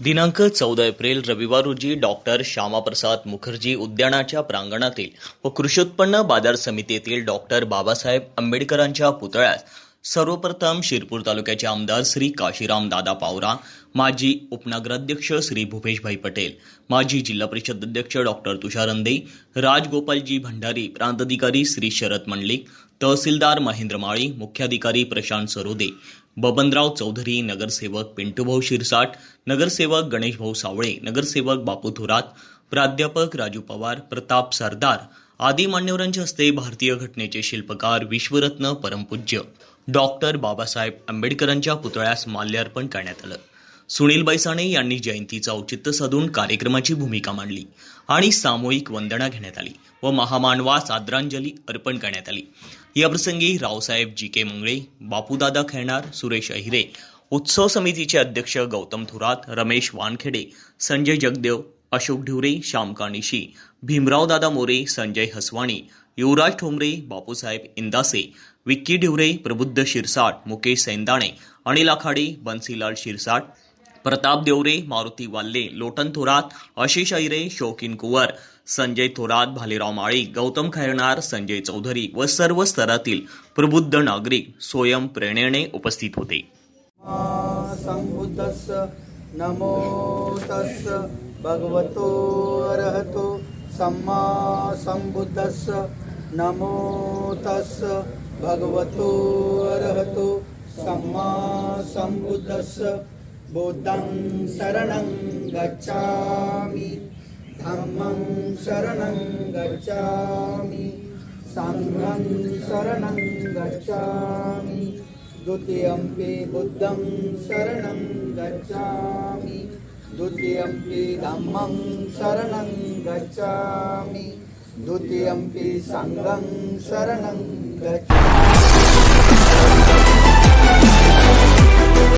दिनांक चौदा एप्रिल रविवार रोजी डॉक्टर श्यामाप्रसाद मुखर्जी उद्यानाच्या प्रांगणातील व कृषी बाजार समितीतील डॉक्टर बाबासाहेब आंबेडकरांच्या पुतळ्यास सर्वप्रथम शिरपूर तालुक्याचे आमदार श्री काशीराम दादा पावरा माजी उपनगराध्यक्ष श्री भूपेशभाई पटेल माजी जिल्हा परिषद अध्यक्ष डॉक्टर तुषार अंदे राजगोपालजी भंडारी प्रांताधिकारी श्री शरद मंडलिक तहसीलदार महेंद्र माळी मुख्याधिकारी प्रशांत सरोदे बबनराव चौधरी नगरसेवक पिंटूभाऊ शिरसाट नगरसेवक गणेशभाऊ सावळे नगरसेवक बापू थोरात प्राध्यापक राजू पवार प्रताप सरदार आदी मान्यवरांच्या हस्ते भारतीय घटनेचे शिल्पकार विश्वरत्न परमपूज्य. डॉक्टर बाबासाहेब आंबेडकरांच्या पुतळ्यास माल्यार्पण करण्यात आलं. सुनील बैसाणे यांनी जयंतीचं औचित्य साधून कार्यक्रमाची भूमिका मांडली आणि सामूहिक वंदना घेण्यात आली व महामानवास आदरांजली अर्पण करण्यात आली. याप्रसंगी रावसाहेब जी के मंगळे बापूदादा खेळणार सुरेश अहिरे उत्सव समितीचे अध्यक्ष गौतम थोरात रमेश वानखेडे संजय जगदेव अशोक ढिवरे श्याम कानिशी भीमराव दादा मोरे संजय हसवाणी युवराज ठोंबरे बापूसाहेब इंदासे विक्की ढिवरे प्रबुद्ध शिरसाट मुकेश सैंदाणे अनिल आखाडे बन्सीलाल शिरसाट प्रताप देवरे मारुती वाल्ले लोटन थोरात आशिष ऐरे शौकीन कुवर संजय थोरात भालेराव माळी गौतम खैरणार संजय चौधरी व सर्व स्तरातील प्रबुद्ध नागरिक स्वयं प्रेरणेने उपस्थित होते. භගවතු අරහතු සම්මා සම්බුද්දස්ස නමෝ තස්ස භගවතු අරහතු සම්මා සම්බුද්දස්ස බුද්ධං සරණං ගච්ඡාමි ධම්මං සරණං ගච්ඡාමි සංඝං සරණං ගච්ඡාමි ဒုတိယံ පි බුද්ධං සරණං ගච්ඡාමි द्वितीयं धम्मं शरणं गच्छामि। द्वितीयं पि सङ्गं शरणं गच्छामि।